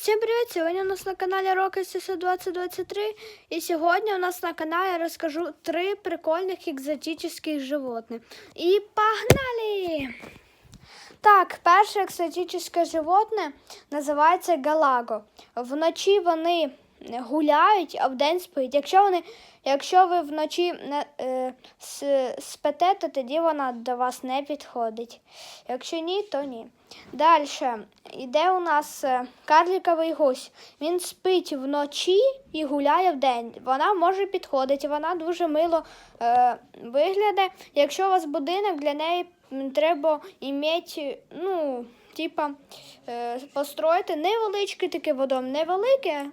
Всем привет! Сегодня у нас на канале Рокосиса 2023 и сегодня у нас на канале я расскажу три прикольных экзотических животных. И погнали! Так, перше екзотичне животне називається галаго. Вночі вони гуляють, а вдень спить. Якщо вони, якщо ви вночі не, е, спите, то тоді вона до вас не підходить. Якщо ні, то ні. Далі йде у нас е, карликовий гусь. Він спить вночі і гуляє вдень. Вона може підходити, вона дуже мило е, виглядає. Якщо у вас будинок, для неї треба іметь, ну, типа, е, построїти невеличкий такий водом, невелике,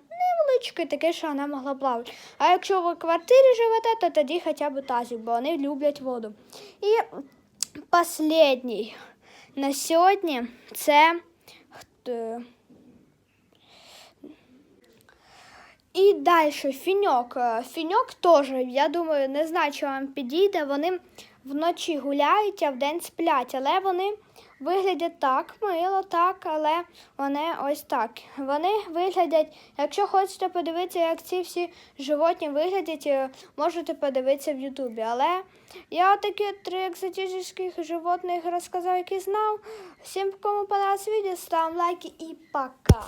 невеличкий таке, що вона могла плавати. А якщо ви в квартирі живете, то тоді хоча б тазик, бо вони люблять воду. І останній на сьогодні це. І далі фіньок. Фіньок теж, я думаю, не знаю, чи вам підійде. Вони вночі гуляють, а вдень сплять, але вони виглядять так, мило, так, але вони ось так. Вони виглядять, якщо хочете подивитися, як ці всі животні виглядять, е, можете подивитися в Ютубі. Але я такі три екзотичних животних розказав, які знав. Всім, кому понравилось відео, ставимо лайки і пока.